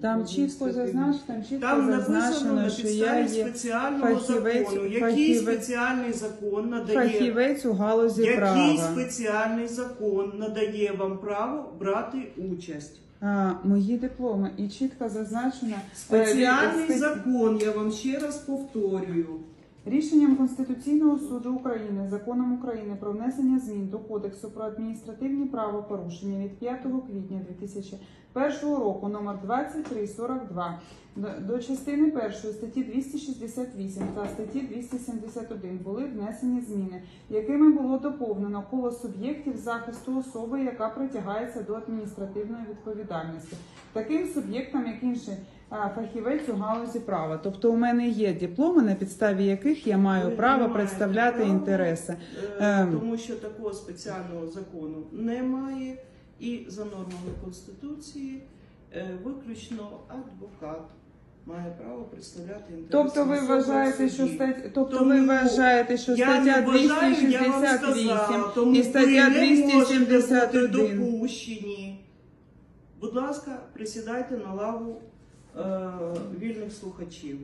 Там чітко зазначено, чітко Там написано зазначено, на що я підставі є спеціального фахівець- закону. Який фахівець- спеціальний закон надає фахівець у галузі який права. спеціальний закон надає вам право брати участь? А, мої дипломи і чітко зазначено е, Спеціальний від- закон, я вам ще раз повторюю. Рішенням Конституційного суду України, законом України про внесення змін до Кодексу про адміністративні правопорушення від 5 квітня 2001 року номер 2342 до, до частини першої статті 268 та статті 271 були внесені зміни, якими було доповнено коло суб'єктів захисту особи, яка притягається до адміністративної відповідальності, таким суб'єктам, як інший а, фахівець у галузі права. Тобто у мене є дипломи, на підставі яких я маю Ви право не представляти права, інтереси. е, Ем. Тому що такого спеціального закону немає. І за нормами Конституції е, виключно адвокат має право представляти інтереси. Тобто ви особи в вважаєте, що суді. стаття, тобто Тому ви вважаєте, що Я стаття вважаю, я вам 268 сказала, тому і стаття ви не можете бути 271. допущені. Будь ласка, присідайте на лаву е, вільних слухачів.